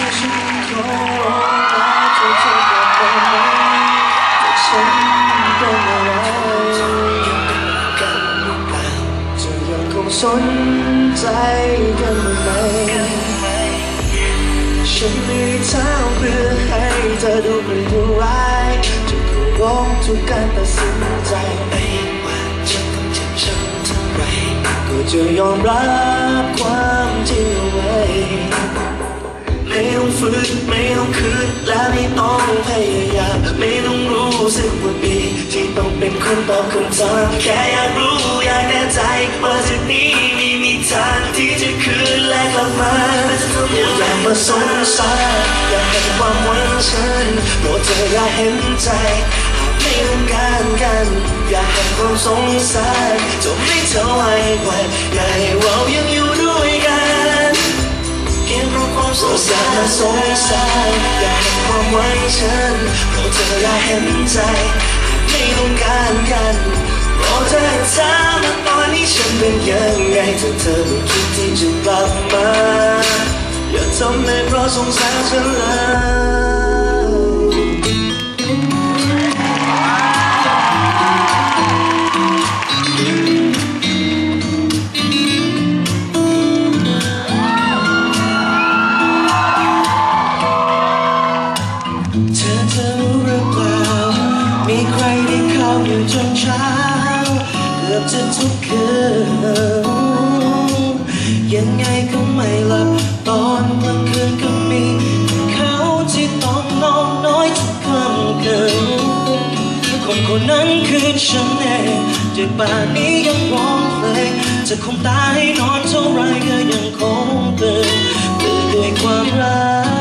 ที่ฉันขอแล้วเธอจะบอกได้ไหมว่าฉันเป็นอะไรกันหรือเปล่าจะยังคงสนใจกันไหมฉันมีทางเพื่อให้เธอดูเป็นผู้ร้ายจะเคารพทุกการตัดสินใจไม่ว่าจะต้องเจ็บช้ำเท่าไรก็จะยอมรับความ ฝืนไม่ต้องคืนและไม่ต้องพยายามไม่ต้องรู้สึกว่าดีที่ต้องเป็นคนตอบคำถามแค่อยากรู้อยากแน่ใจว่าจากนี้ไม่มีทางที่จะคืนและกลับมาจะทำอย่างไรมาสงสารอยากเห็นความหวังฉันโปรดเธออย่าเห็นใจหากไม่ต้องการกันอยากเห็นความสงสารจะไม่เท่าไหร่วันอยากให้เรายังอยู่ด้วยกัน พียงเพราะความสงสารสงสารอยากเห็นความหวังฉันเพราะเธออย่าเห็นใจไม่ต้องการกันรอเธอถามว่าตอนนี้ฉันเป็นยังไงถ้าเธอไม่คิดที่จะกลับมาอย่าทำให้เพราะสงสารฉันเลย ยังไงก็ไม่หลับ ตอนกลางคืนก็มี เขาที่ต้องนอนน้อยทุกค่ำคืนคนคนนั้นคือฉันเองจากป่านนี้ยังร้องเพลงจะคงตายนอนเท่าไรก็ยังคงตื่นตื่นด้วยความรัก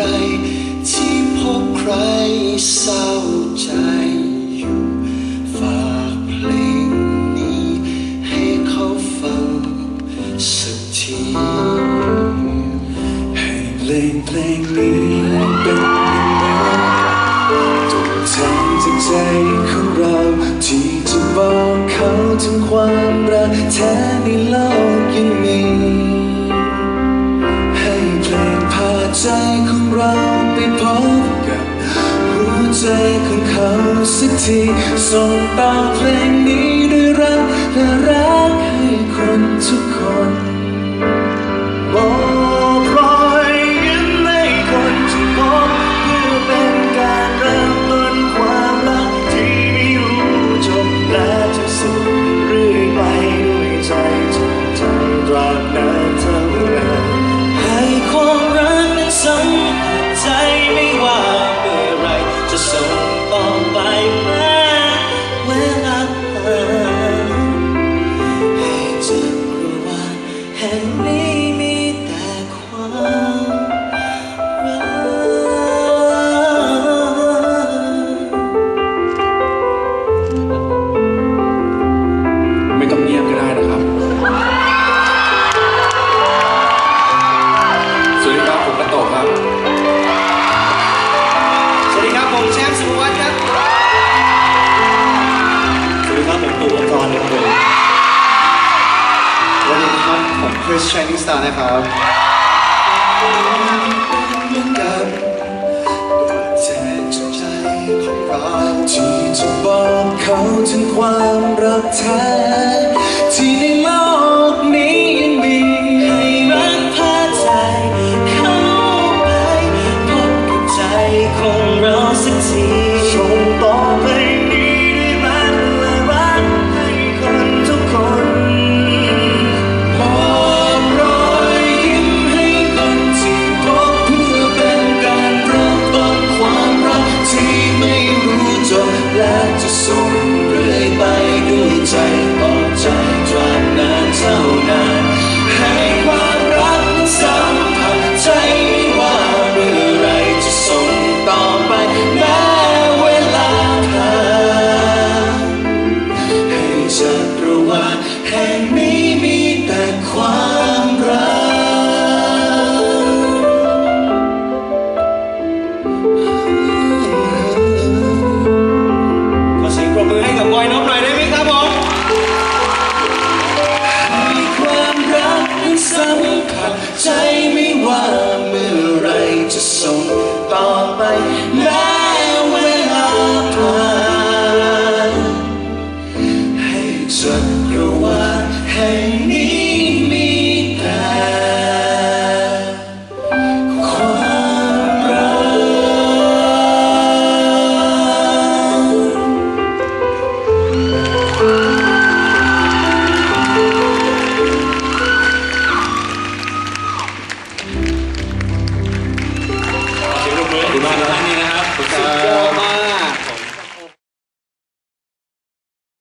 ไรที่พบใครเศร้าใจอยู่ฝากเพลงนี้ ให้เขาฟังสักที ให้เพลงเพลงนี้เป็นเนื้อตัวแทนจากใจของเรา ที่จะบอกเขาถึงความรักแท้ในโลก ใจของเขาสักทีส่งต่อเพลงนี้ นิสตานะครับที่จะบอกเขาถึงความรักแท้ sombre by